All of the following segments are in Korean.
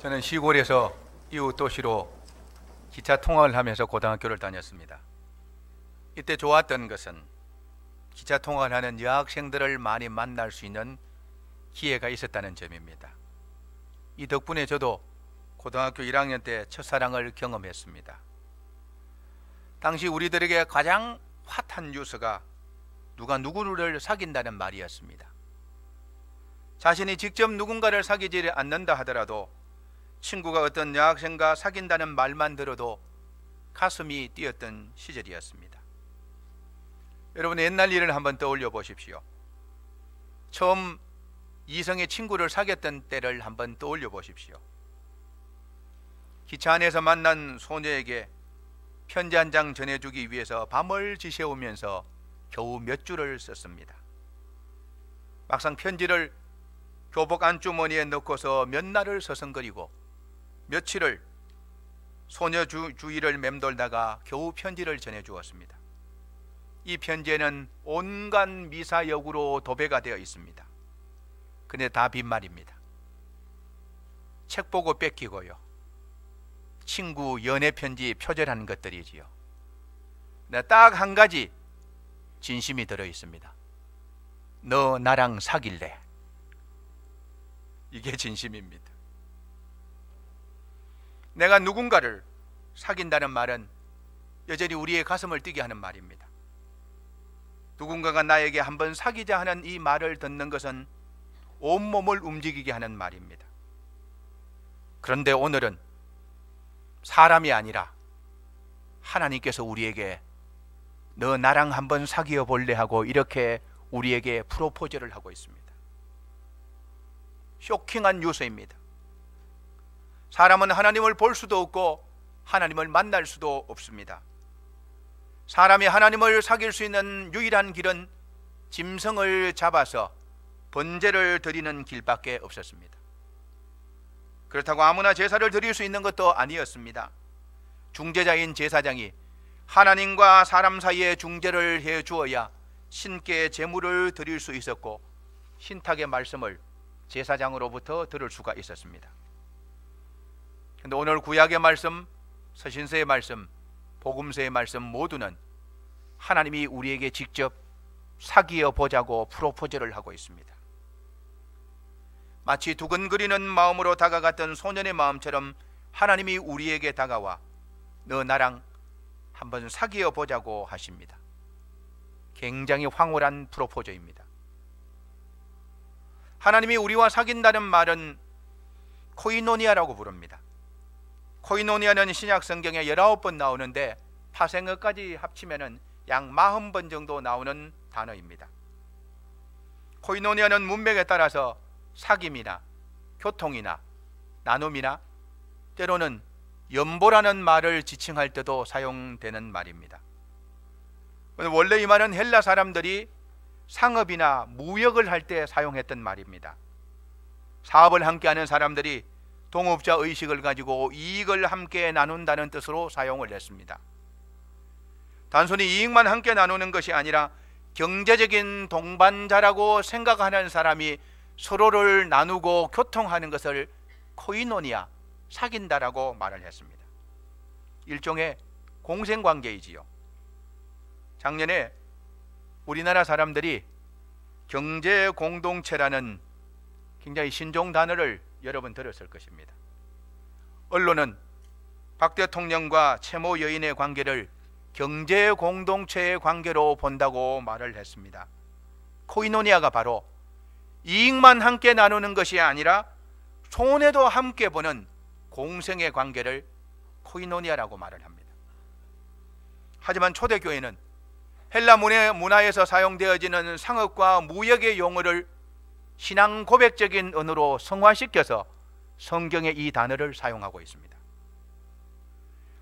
저는 시골에서 이웃 도시로 기차 통학을 하면서 고등학교를 다녔습니다. 이때 좋았던 것은 기차 통학을 하는 여학생들을 많이 만날 수 있는 기회가 있었다는 점입니다. 이 덕분에 저도 고등학교 1학년 때 첫사랑을 경험했습니다. 당시 우리들에게 가장 핫한 뉴스가 누가 누구를 사귄다는 말이었습니다. 자신이 직접 누군가를 사귀지 않는다 하더라도 친구가 어떤 여학생과 사귄다는 말만 들어도 가슴이 뛰었던 시절이었습니다. 여러분 옛날 일을 한번 떠올려 보십시오. 처음 이성의 친구를 사귀었던 때를 한번 떠올려 보십시오. 기차 안에서 만난 소녀에게 편지 한 장 전해주기 위해서 밤을 지새우면서 겨우 몇 줄을 썼습니다. 막상 편지를 교복 안주머니에 넣고서 몇 날을 서성거리고 며칠을 소녀 주, 주위를 맴돌다가 겨우 편지를 전해 주었습니다. 이 편지에는 온갖 미사역으로 도배가 되어 있습니다. 근데 다 빈말입니다. 책 보고 뺏기고요. 친구 연애 편지 표절한 것들이지요. 딱 한 가지 진심이 들어 있습니다. 너 나랑 사귈래? 이게 진심입니다. 내가 누군가를 사귄다는 말은 여전히 우리의 가슴을 뛰게 하는 말입니다. 누군가가 나에게 한번 사귀자 하는 이 말을 듣는 것은 온몸을 움직이게 하는 말입니다. 그런데 오늘은 사람이 아니라 하나님께서 우리에게 너 나랑 한번 사귀어 볼래 하고 이렇게 우리에게 프로포즈를 하고 있습니다. 쇼킹한 뉴스입니다. 사람은 하나님을 볼 수도 없고 하나님을 만날 수도 없습니다. 사람이 하나님을 사귈 수 있는 유일한 길은 짐승을 잡아서 번제를 드리는 길밖에 없었습니다. 그렇다고 아무나 제사를 드릴 수 있는 것도 아니었습니다. 중재자인 제사장이 하나님과 사람 사이에 중재를 해 주어야 신께 제물을 드릴 수 있었고 신탁의 말씀을 제사장으로부터 들을 수가 있었습니다. 근데 오늘 구약의 말씀, 서신서의 말씀, 복음서의 말씀 모두는 하나님이 우리에게 직접 사귀어 보자고 프로포즈를 하고 있습니다. 마치 두근거리는 마음으로 다가갔던 소년의 마음처럼 하나님이 우리에게 다가와 너 나랑 한번 사귀어 보자고 하십니다. 굉장히 황홀한 프로포즈입니다. 하나님이 우리와 사귄다는 말은 코이노니아라고 부릅니다. 코이노니아는 신약 성경에 19번 나오는데 파생어까지 합치면은 약 40번 정도 나오는 단어입니다. 코이노니아는 문맥에 따라서 사귐이나 교통이나 나눔이나 때로는 연보라는 말을 지칭할 때도 사용되는 말입니다. 원래 이 말은 헬라 사람들이 상업이나 무역을 할 때 사용했던 말입니다. 사업을 함께하는 사람들이 동업자 의식을 가지고 이익을 함께 나눈다는 뜻으로 사용을 했습니다. 단순히 이익만 함께 나누는 것이 아니라 경제적인 동반자라고 생각하는 사람이 서로를 나누고 교통하는 것을 코이노니아, 사귄다라고 말을 했습니다. 일종의 공생 관계이지요. 작년에 우리나라 사람들이 경제 공동체라는 굉장히 신종 단어를 여러분 들었을 것입니다. 언론은 박 대통령과 채모 여인의 관계를 경제 공동체의 관계로 본다고 말을 했습니다. 코이노니아가 바로 이익만 함께 나누는 것이 아니라 손해도 함께 보는 공생의 관계를 코이노니아라고 말을 합니다. 하지만 초대교회는 헬라 문화에서 사용되어지는 상업과 무역의 용어를 신앙 고백적인 언어로 성화시켜서 성경의 이 단어를 사용하고 있습니다.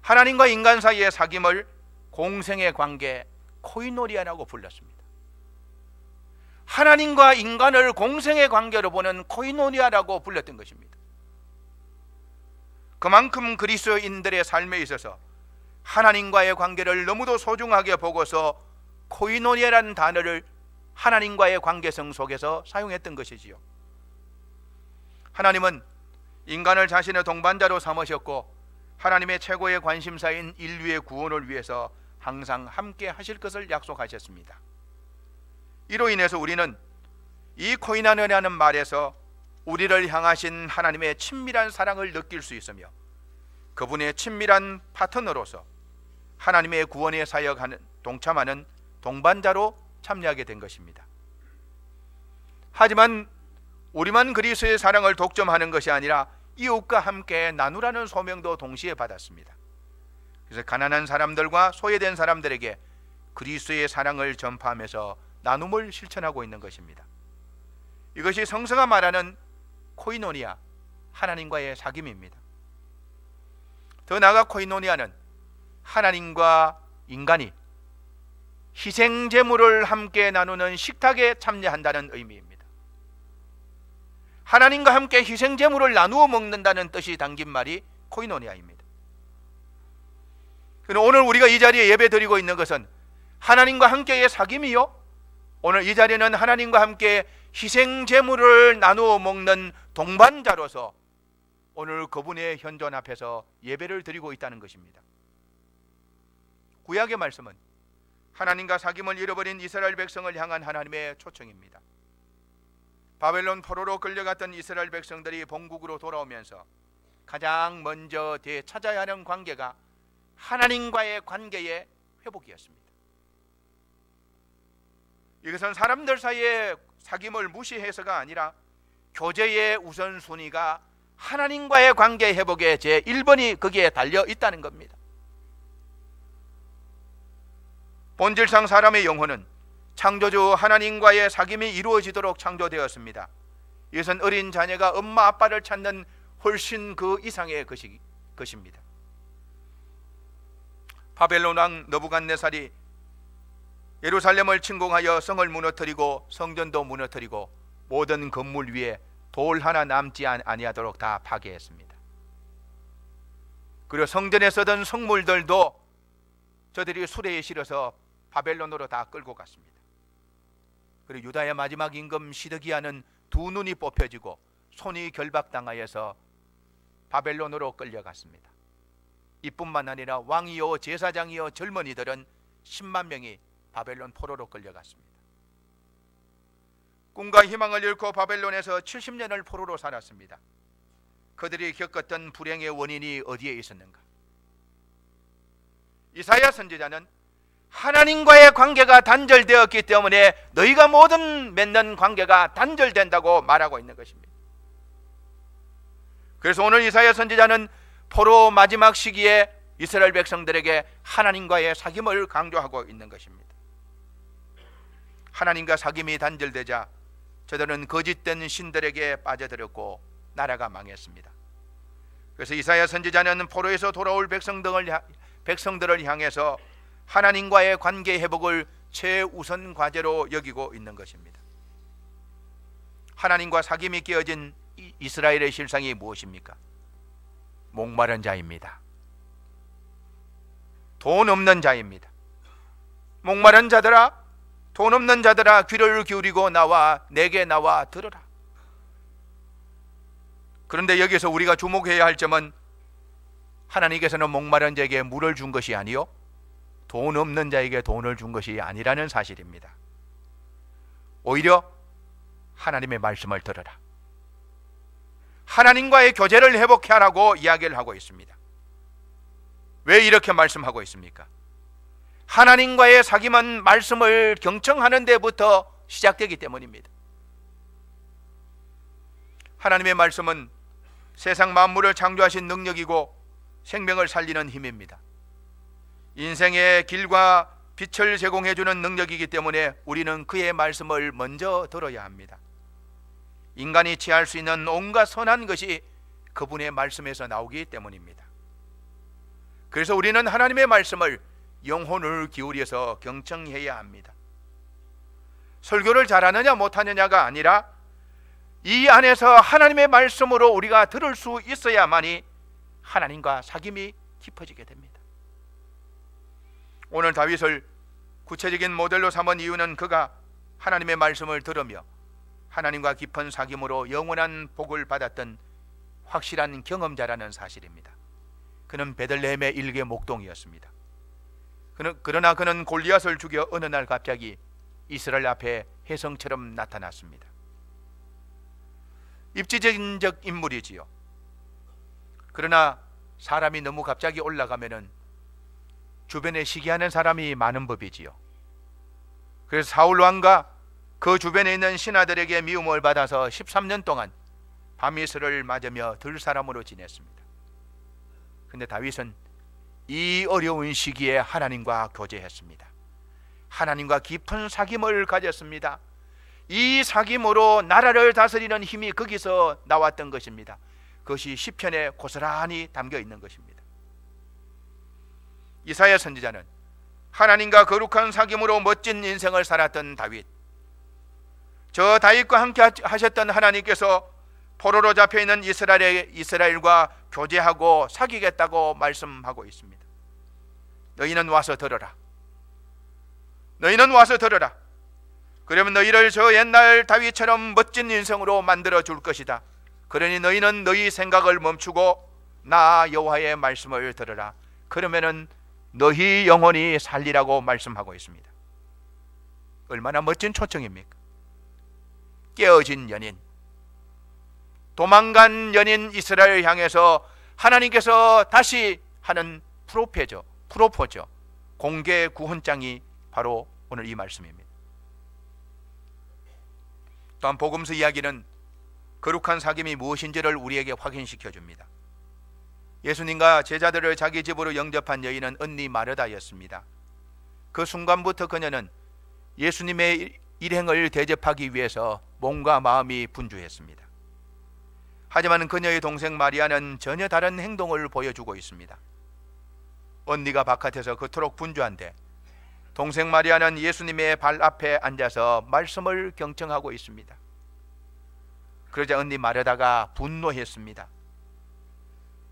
하나님과 인간 사이의 사귐을 공생의 관계 코이노리아라고 불렀습니다. 하나님과 인간을 공생의 관계로 보는 코이노리아라고 불렀던 것입니다. 그만큼 그리스도인들의 삶에 있어서 하나님과의 관계를 너무도 소중하게 보고서 코이노니아라는 단어를 하나님과의 관계성 속에서 사용했던 것이지요. 하나님은 인간을 자신의 동반자로 삼으셨고 하나님의 최고의 관심사인 인류의 구원을 위해서 항상 함께 하실 것을 약속하셨습니다. 이로 인해서 우리는 이 코이나노라는 말에서 우리를 향하신 하나님의 친밀한 사랑을 느낄 수 있으며 그분의 친밀한 파트너로서 하나님의 구원에 사역하는 동참하는 동반자로 참여하게 된 것입니다. 하지만 우리만 그리스의 사랑을 독점하는 것이 아니라 이웃과 함께 나누라는 소명도 동시에 받았습니다. 그래서 가난한 사람들과 소외된 사람들에게 그리스의 사랑을 전파하면서 나눔을 실천하고 있는 것입니다. 이것이 성서가 말하는 코이노니아 하나님과의 사귐입니다. 더 나아가 코이노니아는 하나님과 인간이 희생 제물을 함께 나누는 식탁에 참여한다는 의미입니다. 하나님과 함께 희생 제물을 나누어 먹는다는 뜻이 담긴 말이 코이노니아입니다. 오늘 우리가 이 자리에 예배드리고 있는 것은 하나님과 함께의 사귐이요. 오늘 이 자리는 하나님과 함께 희생 제물을 나누어 먹는 동반자로서 오늘 그분의 현존 앞에서 예배를 드리고 있다는 것입니다. 구약의 말씀은 하나님과 사귐을 잃어버린 이스라엘 백성을 향한 하나님의 초청입니다. 바벨론 포로로 끌려갔던 이스라엘 백성들이 본국으로 돌아오면서 가장 먼저 되찾아야 하는 관계가 하나님과의 관계의 회복이었습니다. 이것은 사람들 사이의 사귐을 무시해서가 아니라 교제의 우선순위가 하나님과의 관계 회복의 제 1번이 거기에 달려 있다는 겁니다. 본질상 사람의 영혼은 창조주 하나님과의 사귐이 이루어지도록 창조되었습니다. 이것은 어린 자녀가 엄마 아빠를 찾는 훨씬 그 이상의 것이, 것입니다. 바벨론 왕 너부갓네살이 예루살렘을 침공하여 성을 무너뜨리고 성전도 무너뜨리고 모든 건물 위에 돌 하나 남지 아니하도록 다 파괴했습니다. 그리고 성전에 쓰던 성물들도 저들이 수레에 실어서 바벨론으로 다 끌고 갔습니다. 그리고 유다의 마지막 임금 시드기야는 두 눈이 뽑혀지고 손이 결박당하여서 바벨론으로 끌려갔습니다. 이뿐만 아니라 왕이요 제사장이요 젊은이들은 10만 명이 바벨론 포로로 끌려갔습니다. 꿈과 희망을 잃고 바벨론에서 70년을 포로로 살았습니다. 그들이 겪었던 불행의 원인이 어디에 있었는가? 이사야 선지자는 하나님과의 관계가 단절되었기 때문에 너희가 모든 맺는 관계가 단절된다고 말하고 있는 것입니다. 그래서 오늘 이사야 선지자는 포로 마지막 시기에 이스라엘 백성들에게 하나님과의 사귐을 강조하고 있는 것입니다. 하나님과 사귐이 단절되자 저들은 거짓된 신들에게 빠져들었고 나라가 망했습니다. 그래서 이사야 선지자는 포로에서 돌아올 백성들을, 향해서 하나님과의 관계 회복을 최우선 과제로 여기고 있는 것입니다. 하나님과 사귐이 끼어진 이스라엘의 실상이 무엇입니까? 목마른 자입니다. 돈 없는 자입니다. 목마른 자들아, 돈 없는 자들아, 귀를 기울이고 나와 내게 나와 들으라. 그런데 여기서 우리가 주목해야 할 점은 하나님께서는 목마른 자에게 물을 준 것이 아니요 돈 없는 자에게 돈을 준 것이 아니라는 사실입니다. 오히려 하나님의 말씀을 들어라. 하나님과의 교제를 회복해 하라고 이야기를 하고 있습니다. 왜 이렇게 말씀하고 있습니까? 하나님과의 사귐은 말씀을 경청하는 데부터 시작되기 때문입니다. 하나님의 말씀은 세상 만물을 창조하신 능력이고 생명을 살리는 힘입니다. 인생의 길과 빛을 제공해 주는 능력이기 때문에 우리는 그의 말씀을 먼저 들어야 합니다. 인간이 취할 수 있는 온갖 선한 것이 그분의 말씀에서 나오기 때문입니다. 그래서 우리는 하나님의 말씀을 영혼을 기울여서 경청해야 합니다. 설교를 잘하느냐 못하느냐가 아니라 이 안에서 하나님의 말씀으로 우리가 들을 수 있어야만이 하나님과 사귐이 깊어지게 됩니다. 오늘 다윗을 구체적인 모델로 삼은 이유는 그가 하나님의 말씀을 들으며 하나님과 깊은 사귐으로 영원한 복을 받았던 확실한 경험자라는 사실입니다. 그는 베들레헴의 일개 목동이었습니다. 그러나 그는 골리앗을 죽여 어느 날 갑자기 이스라엘 앞에 혜성처럼 나타났습니다. 입지적인적 인물이지요. 그러나 사람이 너무 갑자기 올라가면은 주변에 시기하는 사람이 많은 법이지요. 그래서 사울 왕과 그 주변에 있는 신하들에게 미움을 받아서 13년 동안 밤이슬을 맞으며 들 사람으로 지냈습니다. 근데 다윗은 이 어려운 시기에 하나님과 교제했습니다. 하나님과 깊은 사귐을 가졌습니다. 이 사귐으로 나라를 다스리는 힘이 거기서 나왔던 것입니다. 그것이 시편에 고스란히 담겨 있는 것입니다. 이사야 선지자는 하나님과 거룩한 사귐으로 멋진 인생을 살았던 다윗. 저 다윗과 함께 하셨던 하나님께서 포로로 잡혀 있는 이스라엘 이스라엘과 교제하고 사귀겠다고 말씀하고 있습니다. 너희는 와서 들어라. 너희는 와서 들어라. 그러면 너희를 저 옛날 다윗처럼 멋진 인생으로 만들어 줄 것이다. 그러니 너희는 너희 생각을 멈추고 나 여호와의 말씀을 들으라. 그러면은 너희 영혼이 살리라고 말씀하고 있습니다. 얼마나 멋진 초청입니까? 깨어진 연인, 도망간 연인 이스라엘 향해서 하나님께서 다시 하는 프로페죠. 프로포죠. 공개 구원장이 바로 오늘 이 말씀입니다. 또한 복음서 이야기는 거룩한 사귐이 무엇인지를 우리에게 확인시켜 줍니다. 예수님과 제자들을 자기 집으로 영접한 여인은 언니 마르다였습니다. 그 순간부터 그녀는 예수님의 일행을 대접하기 위해서 몸과 마음이 분주했습니다. 하지만 그녀의 동생 마리아는 전혀 다른 행동을 보여주고 있습니다. 언니가 바깥에서 그토록 분주한데 동생 마리아는 예수님의 발 앞에 앉아서 말씀을 경청하고 있습니다. 그러자 언니 마르다가 분노했습니다.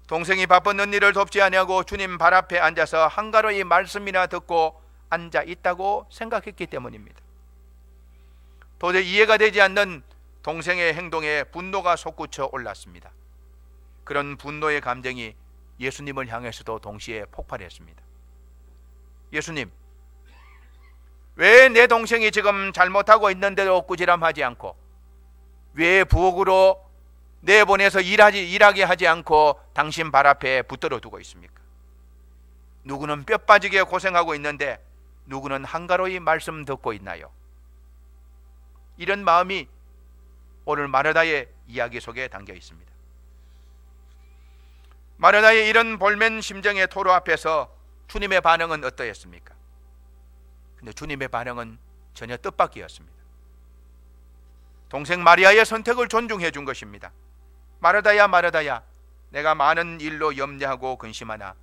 동생이 바쁜 언니를 돕지 아니하고 주님 발 앞에 앉아서 한가로이 말씀이나 듣고 앉아 있다고 생각했기 때문입니다. 도저히 이해가 되지 않는 동생의 행동에 분노가 솟구쳐 올랐습니다. 그런 분노의 감정이 예수님을 향해서도 동시에 폭발했습니다. 예수님, 왜 내 동생이 지금 잘못하고 있는데도 꾸지람하지 않고 왜 부엌으로 내보내서 일하지 일하게 하지 않고 당신 발 앞에 붙들어 두고 있습니까? 누구는 뼈 빠지게 고생하고 있는데 누구는 한가로이 말씀 듣고 있나요? 이런 마음이 오늘 마르다의 이야기 속에 담겨 있습니다. 마르다의 이런 볼멘 심정의 토로 앞에서 주님의 반응은 어떠했습니까? 근데 주님의 반응은 전혀 뜻밖이었습니다. 동생 마리아의 선택을 존중해 준 것입니다. 마르다야 마르다야 내가 많은 일로 염려하고 근심하나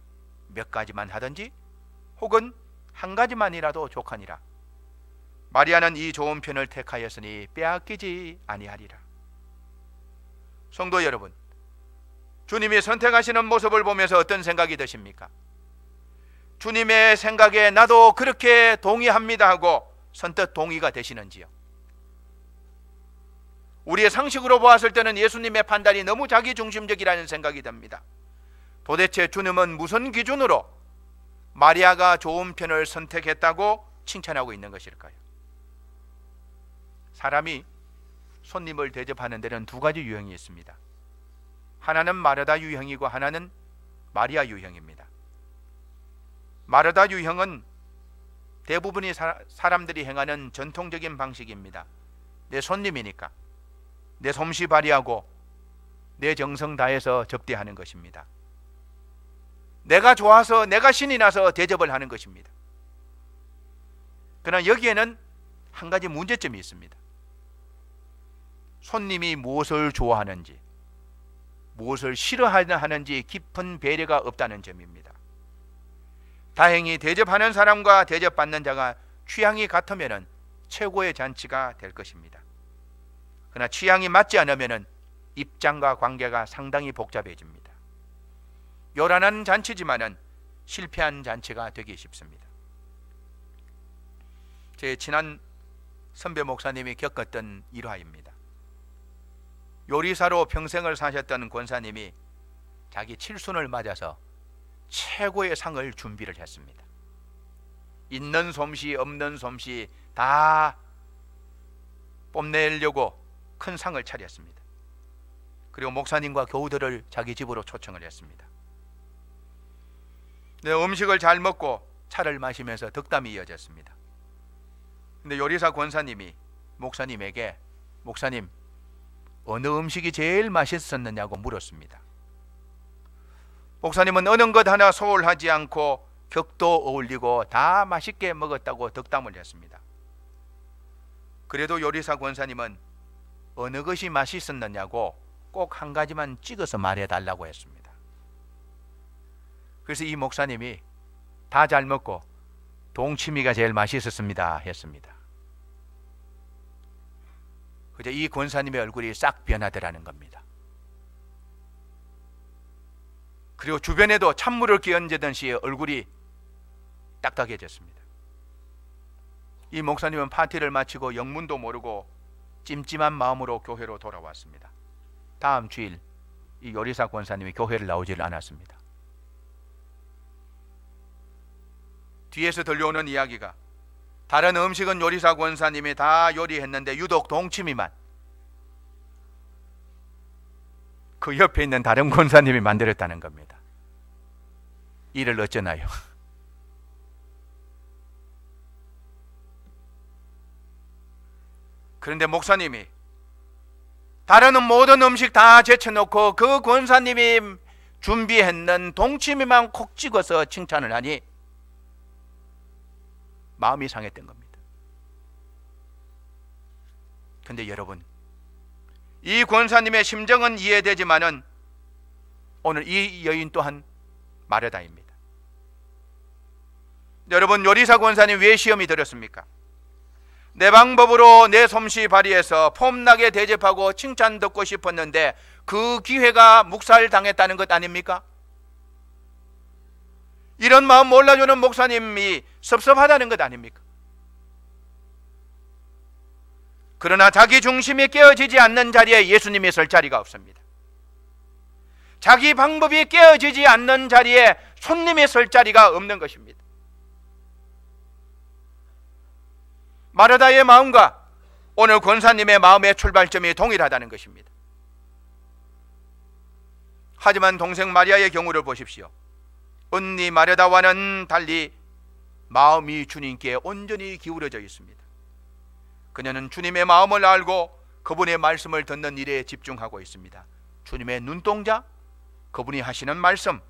몇 가지만 하든지 혹은 한 가지만이라도 족하니라. 마리아는 이 좋은 편을 택하였으니 빼앗기지 아니하리라. 성도 여러분, 주님이 선택하시는 모습을 보면서 어떤 생각이 드십니까? 주님의 생각에 나도 그렇게 동의합니다 하고 선뜻 동의가 되시는지요? 우리의 상식으로 보았을 때는 예수님의 판단이 너무 자기 중심적이라는 생각이 듭니다. 도대체 주님은 무슨 기준으로 마리아가 좋은 편을 선택했다고 칭찬하고 있는 것일까요? 사람이 손님을 대접하는 데는 두 가지 유형이 있습니다. 하나는 마르다 유형이고 하나는 마리아 유형입니다. 마르다 유형은 대부분의 사, 사람들이 행하는 전통적인 방식입니다. 내 손님이니까 내 솜씨 발휘하고 내 정성 다해서 접대하는 것입니다. 내가 좋아서 내가 신이 나서 대접을 하는 것입니다. 그러나 여기에는 한 가지 문제점이 있습니다. 손님이 무엇을 좋아하는지, 무엇을 싫어하는지 깊은 배려가 없다는 점입니다. 다행히 대접하는 사람과 대접받는 자가 취향이 같으면 최고의 잔치가 될 것입니다. 그러나 취향이 맞지 않으면 입장과 관계가 상당히 복잡해집니다. 요란한 잔치지만은 실패한 잔치가 되기 쉽습니다. 제 친한 선배 목사님이 겪었던 일화입니다. 요리사로 평생을 사셨던 권사님이 자기 칠순을 맞아서 최고의 상을 준비를 했습니다. 있는 솜씨 없는 솜씨 다 뽐내려고 큰 상을 차렸습니다. 그리고 목사님과 교우들을 자기 집으로 초청을 했습니다. 네, 음식을 잘 먹고 차를 마시면서 덕담이 이어졌습니다. 근데 요리사 권사님이 목사님에게 목사님 어느 음식이 제일 맛있었느냐고 물었습니다. 목사님은 어느 것 하나 소홀하지 않고 격도 어울리고 다 맛있게 먹었다고 덕담을 했습니다. 그래도 요리사 권사님은 어느 것이 맛있었느냐고 꼭 한 가지만 찍어서 말해 달라고 했습니다. 그래서 이 목사님이 다 잘 먹고 동치미가 제일 맛있었습니다 했습니다. 그저 이 권사님의 얼굴이 싹 변하더라는 겁니다. 그리고 주변에도 찬물을 끼얹던 시에 얼굴이 딱딱해졌습니다. 이 목사님은 파티를 마치고 영문도 모르고 찜찜한 마음으로 교회로 돌아왔습니다. 다음 주일 이 요리사 권사님이 교회를 나오지를 않았습니다. 뒤에서 들려오는 이야기가 다른 음식은 요리사 권사님이 다 요리했는데 유독 동치미만 그 옆에 있는 다른 권사님이 만들었다는 겁니다. 이를 어쩌나요? 그런데 목사님이 다른 모든 음식 다 제쳐놓고 그 권사님이 준비했는 동치미만 콕 찍어서 칭찬을 하니 마음이 상했던 겁니다. 근데 여러분, 이 권사님의 심정은 이해되지만은 오늘 이 여인 또한 마르다입니다. 여러분, 요리사 권사님 왜 시험이 들었습니까? 내 방법으로 내 솜씨 발휘해서 폼나게 대접하고 칭찬 듣고 싶었는데 그 기회가 묵살당했다는 것 아닙니까? 이런 마음 몰라주는 목사님이 섭섭하다는 것 아닙니까? 그러나 자기 중심이 깨어지지 않는 자리에 예수님이 설 자리가 없습니다. 자기 방법이 깨어지지 않는 자리에 손님이 설 자리가 없는 것입니다. 마르다의 마음과 오늘 권사님의 마음의 출발점이 동일하다는 것입니다. 하지만 동생 마리아의 경우를 보십시오. 언니 마르다와는 달리 마음이 주님께 온전히 기울어져 있습니다. 그녀는 주님의 마음을 알고 그분의 말씀을 듣는 일에 집중하고 있습니다. 주님의 눈동자, 그분이 하시는 말씀,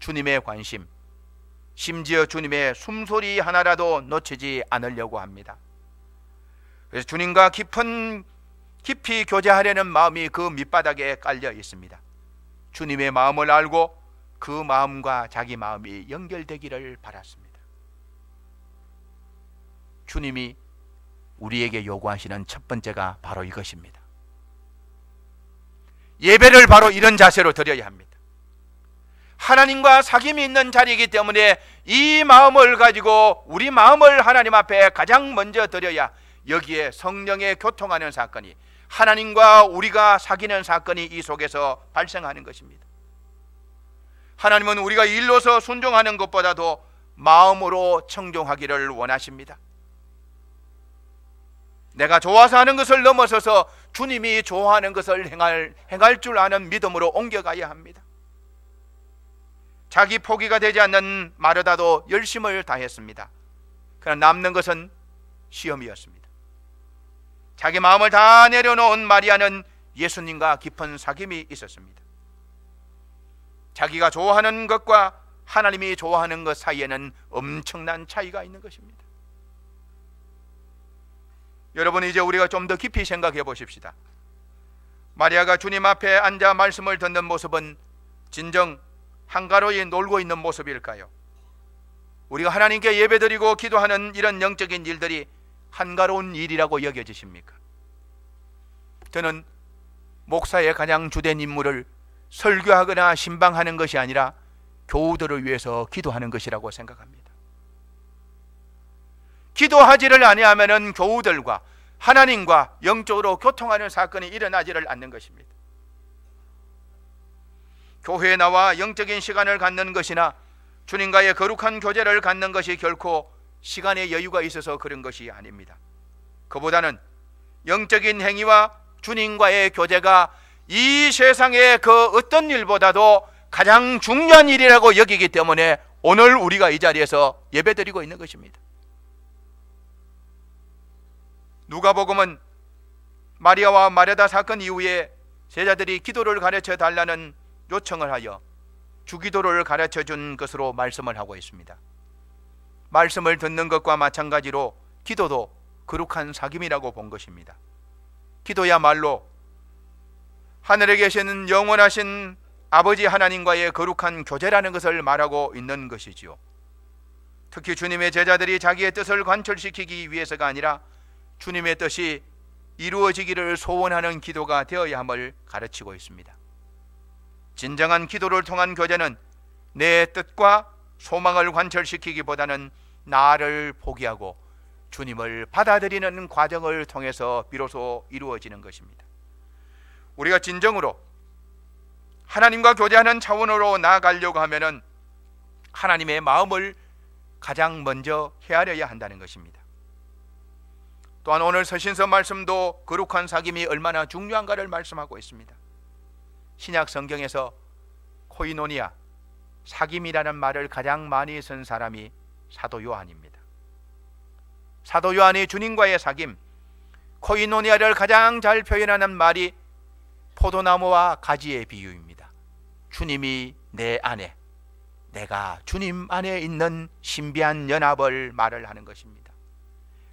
주님의 관심, 심지어 주님의 숨소리 하나라도 놓치지 않으려고 합니다. 그래서 주님과 깊은 깊이 교제하려는 마음이 그 밑바닥에 깔려 있습니다. 주님의 마음을 알고 그 마음과 자기 마음이 연결되기를 바랐습니다. 주님이 우리에게 요구하시는 첫 번째가 바로 이것입니다. 예배를 바로 이런 자세로 드려야 합니다. 하나님과 사귐이 있는 자리이기 때문에 이 마음을 가지고 우리 마음을 하나님 앞에 가장 먼저 드려야 여기에 성령의 교통하는 사건이 하나님과 우리가 사귀는 사건이 이 속에서 발생하는 것입니다. 하나님은 우리가 일로서 순종하는 것보다도 마음으로 청종하기를 원하십니다. 내가 좋아서 하는 것을 넘어서서 주님이 좋아하는 것을 행할, 행할 줄 아는 믿음으로 옮겨가야 합니다. 자기 포기가 되지 않는 마르다도 열심을 다했습니다. 그러나 남는 것은 시험이었습니다. 자기 마음을 다 내려놓은 마리아는 예수님과 깊은 사귐이 있었습니다. 자기가 좋아하는 것과 하나님이 좋아하는 것 사이에는 엄청난 차이가 있는 것입니다. 여러분 이제 우리가 좀 더 깊이 생각해 보십시다. 마리아가 주님 앞에 앉아 말씀을 듣는 모습은 진정 한가로이 놀고 있는 모습일까요? 우리가 하나님께 예배드리고 기도하는 이런 영적인 일들이 한가로운 일이라고 여겨지십니까? 저는 목사의 가장 주된 임무를 설교하거나 신방하는 것이 아니라 교우들을 위해서 기도하는 것이라고 생각합니다. 기도하지를 아니하면은 교우들과 하나님과 영적으로 교통하는 사건이 일어나지를 않는 것입니다. 교회에 나와 영적인 시간을 갖는 것이나 주님과의 거룩한 교제를 갖는 것이 결코 시간의 여유가 있어서 그런 것이 아닙니다. 그보다는 영적인 행위와 주님과의 교제가 이 세상의 그 어떤 일보다도 가장 중요한 일이라고 여기기 때문에 오늘 우리가 이 자리에서 예배드리고 있는 것입니다. 누가복음은 마리아와 마레다 사건 이후에 제자들이 기도를 가르쳐 달라는 요청을 하여 주기도를 가르쳐 준 것으로 말씀을 하고 있습니다. 말씀을 듣는 것과 마찬가지로 기도도 거룩한 사귐이라고 본 것입니다. 기도야말로 하늘에 계시는 영원하신 아버지 하나님과의 거룩한 교제라는 것을 말하고 있는 것이지요. 특히 주님의 제자들이 자기의 뜻을 관철시키기 위해서가 아니라 주님의 뜻이 이루어지기를 소원하는 기도가 되어야 함을 가르치고 있습니다. 진정한 기도를 통한 교제는 내 뜻과 소망을 관철시키기보다는 나를 포기하고 주님을 받아들이는 과정을 통해서 비로소 이루어지는 것입니다. 우리가 진정으로 하나님과 교제하는 차원으로 나아가려고 하면은 하나님의 마음을 가장 먼저 헤아려야 한다는 것입니다. 또한 오늘 서신서 말씀도 거룩한 사귐이 얼마나 중요한가를 말씀하고 있습니다. 신약 성경에서 코이노니아 사귐이라는 말을 가장 많이 쓴 사람이 사도 요한입니다. 사도 요한이 주님과의 사귐 코이노니아를 가장 잘 표현하는 말이 포도나무와 가지의 비유입니다. 주님이 내 안에 내가 주님 안에 있는 신비한 연합을 말을 하는 것입니다.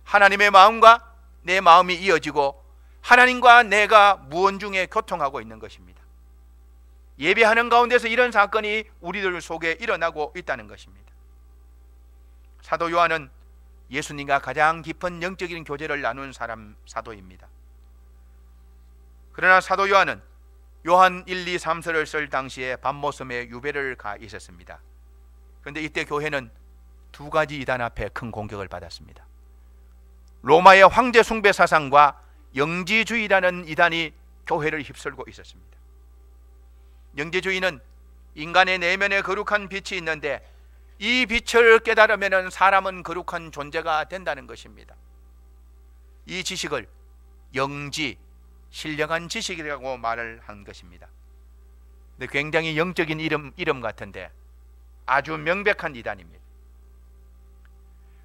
하나님의 마음과 내 마음이 이어지고 하나님과 내가 무언 중에 교통하고 있는 것입니다. 예배하는 가운데서 이런 사건이 우리들 속에 일어나고 있다는 것입니다. 사도 요한은 예수님과 가장 깊은 영적인 교제를 나눈 사람 사도입니다. 그러나 사도 요한은 요한 1, 2, 3서를 쓸 당시에 밤모섬에 유배를 가 있었습니다. 그런데 이때 교회는 두 가지 이단 앞에 큰 공격을 받았습니다. 로마의 황제 숭배 사상과 영지주의라는 이단이 교회를 휩쓸고 있었습니다. 영지주의는 인간의 내면에 거룩한 빛이 있는데 이 빛을 깨달으면 사람은 거룩한 존재가 된다는 것입니다. 이 지식을 영지, 신령한 지식이라고 말을 한 것입니다. 근데 굉장히 영적인 이름, 이름 같은데 아주 명백한 이단입니다.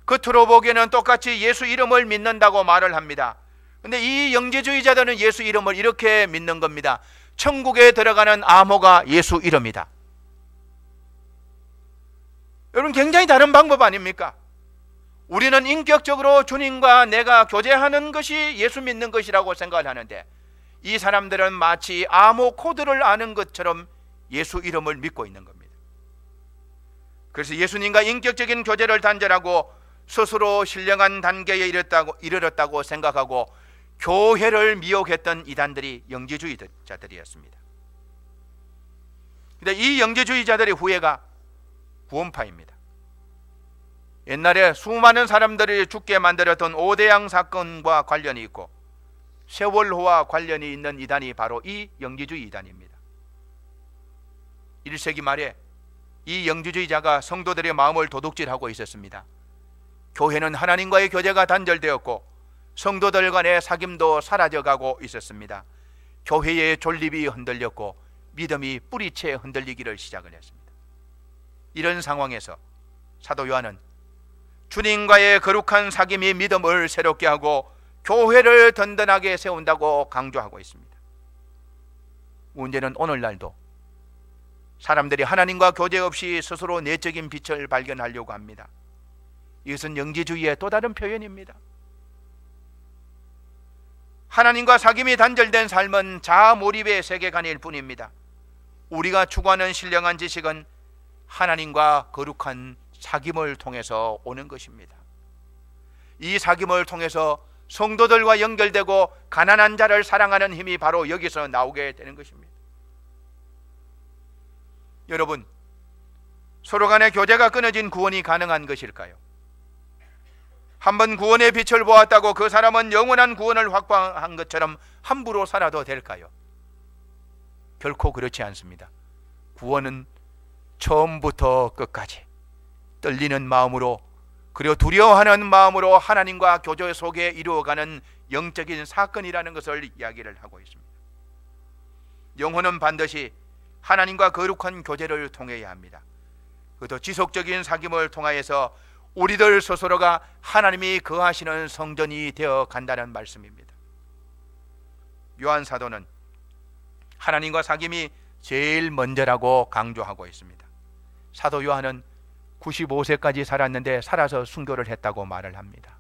겉으로 보기에는 똑같이 예수 이름을 믿는다고 말을 합니다. 근데 이 영재주의자들은 예수 이름을 이렇게 믿는 겁니다. 천국에 들어가는 암호가 예수 이름이다. 여러분 굉장히 다른 방법 아닙니까? 우리는 인격적으로 주님과 내가 교제하는 것이 예수 믿는 것이라고 생각을 하는데 이 사람들은 마치 암호 코드를 아는 것처럼 예수 이름을 믿고 있는 겁니다. 그래서 예수님과 인격적인 교제를 단절하고 스스로 신령한 단계에 이르렀다고, 생각하고 교회를 미혹했던 이단들이 영지주의자들이었습니다. 근데 이 영지주의자들의 후예가 구원파입니다. 옛날에 수많은 사람들이 죽게 만들었던 오대양 사건과 관련이 있고 세월호와 관련이 있는 이단이 바로 이 영지주의 이단입니다. 1세기 말에 이 영지주의자가 성도들의 마음을 도둑질하고 있었습니다. 교회는 하나님과의 교제가 단절되었고 성도들 간의 사귐도 사라져가고 있었습니다. 교회의 존립이 흔들렸고 믿음이 뿌리채 흔들리기를 시작을 했습니다. 이런 상황에서 사도 요한은 주님과의 거룩한 사귐이 믿음을 새롭게 하고 교회를 든든하게 세운다고 강조하고 있습니다. 문제는 오늘날도 사람들이 하나님과 교제 없이 스스로 내적인 빛을 발견하려고 합니다. 이것은 영지주의의 또 다른 표현입니다. 하나님과 사귐이 단절된 삶은 자아 몰입의 세계관일 뿐입니다. 우리가 추구하는 신령한 지식은 하나님과 거룩한 사귐을 통해서 오는 것입니다. 이 사귐을 통해서 성도들과 연결되고 가난한 자를 사랑하는 힘이 바로 여기서 나오게 되는 것입니다. 여러분, 서로 간의 교제가 끊어진 구원이 가능한 것일까요? 한번 구원의 빛을 보았다고 그 사람은 영원한 구원을 확보한 것처럼 함부로 살아도 될까요? 결코 그렇지 않습니다. 구원은 처음부터 끝까지 떨리는 마음으로 그리고 두려워하는 마음으로 하나님과 교제 속에 이루어가는 영적인 사건이라는 것을 이야기를 하고 있습니다. 영혼은 반드시 하나님과 거룩한 교제를 통해야 합니다. 그도 지속적인 사귐을 통하여서 우리들 스스로가 하나님이 거하시는 성전이 되어 간다는 말씀입니다. 요한 사도는 하나님과 사귐이 제일 먼저라고 강조하고 있습니다. 사도 요한은 95세까지 살았는데 살아서 순교를 했다고 말을 합니다.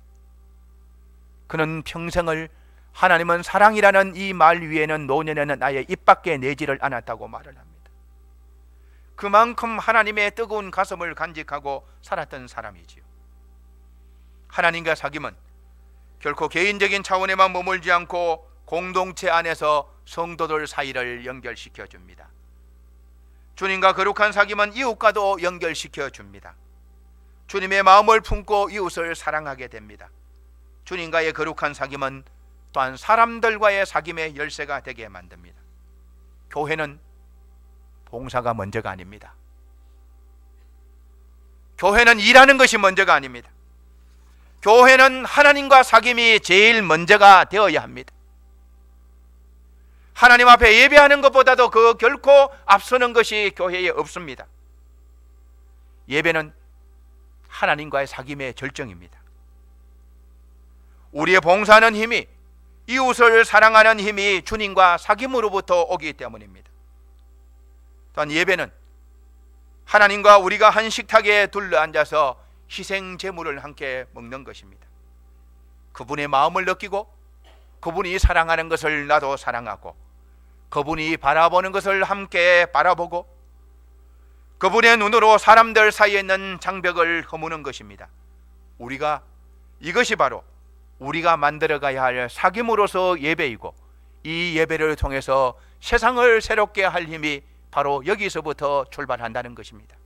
그는 평생을 하나님은 사랑이라는 이 말 위에는 노년에는 나의 입 밖에 내지를 않았다고 말을 합니다. 그만큼 하나님의 뜨거운 가슴을 간직하고 살았던 사람이지요. 하나님과 사귐은 결코 개인적인 차원에만 머물지 않고 공동체 안에서 성도들 사이를 연결시켜 줍니다. 주님과 거룩한 사귐은 이웃과도 연결시켜 줍니다. 주님의 마음을 품고 이웃을 사랑하게 됩니다. 주님과의 거룩한 사귐은 또한 사람들과의 사귐의 열쇠가 되게 만듭니다. 교회는 봉사가 먼저가 아닙니다. 교회는 일하는 것이 먼저가 아닙니다. 교회는 하나님과 사귐이 제일 먼저가 되어야 합니다. 하나님 앞에 예배하는 것보다도 그 결코 앞서는 것이 교회에 없습니다. 예배는 하나님과의 사귐의 절정입니다. 우리의 봉사하는 힘이 이웃을 사랑하는 힘이 주님과 사귐으로부터 오기 때문입니다. 또한 예배는 하나님과 우리가 한 식탁에 둘러앉아서 희생 제물을 함께 먹는 것입니다. 그분의 마음을 느끼고 그분이 사랑하는 것을 나도 사랑하고 그분이 바라보는 것을 함께 바라보고 그분의 눈으로 사람들 사이에 있는 장벽을 허무는 것입니다. 우리가 이것이 바로 우리가 만들어 가야 할 사귐으로서 예배이고 이 예배를 통해서 세상을 새롭게 할 힘이 바로 여기서부터 출발한다는 것입니다.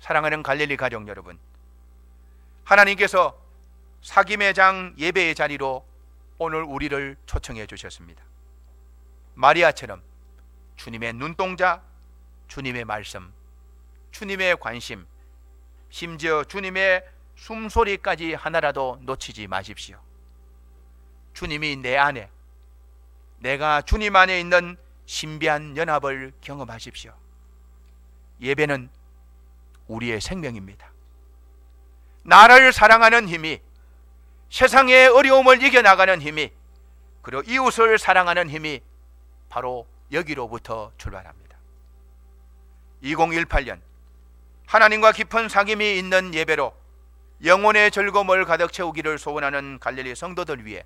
사랑하는 갈릴리 가족 여러분, 하나님께서 사김의 장 예배의 자리로 오늘 우리를 초청해 주셨습니다. 마리아처럼 주님의 눈동자, 주님의 말씀, 주님의 관심, 심지어 주님의 숨소리까지 하나라도 놓치지 마십시오. 주님이 내 안에, 내가 주님 안에 있는 신비한 연합을 경험하십시오. 예배는 우리의 생명입니다. 나를 사랑하는 힘이 세상의 어려움을 이겨나가는 힘이 그리고 이웃을 사랑하는 힘이 바로 여기로부터 출발합니다. 2018년 하나님과 깊은 사귐이 있는 예배로 영혼의 즐거움을 가득 채우기를 소원하는 갈릴리 성도들 위해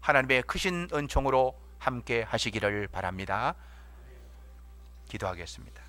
하나님의 크신 은총으로 함께 하시기를 바랍니다. 기도하겠습니다.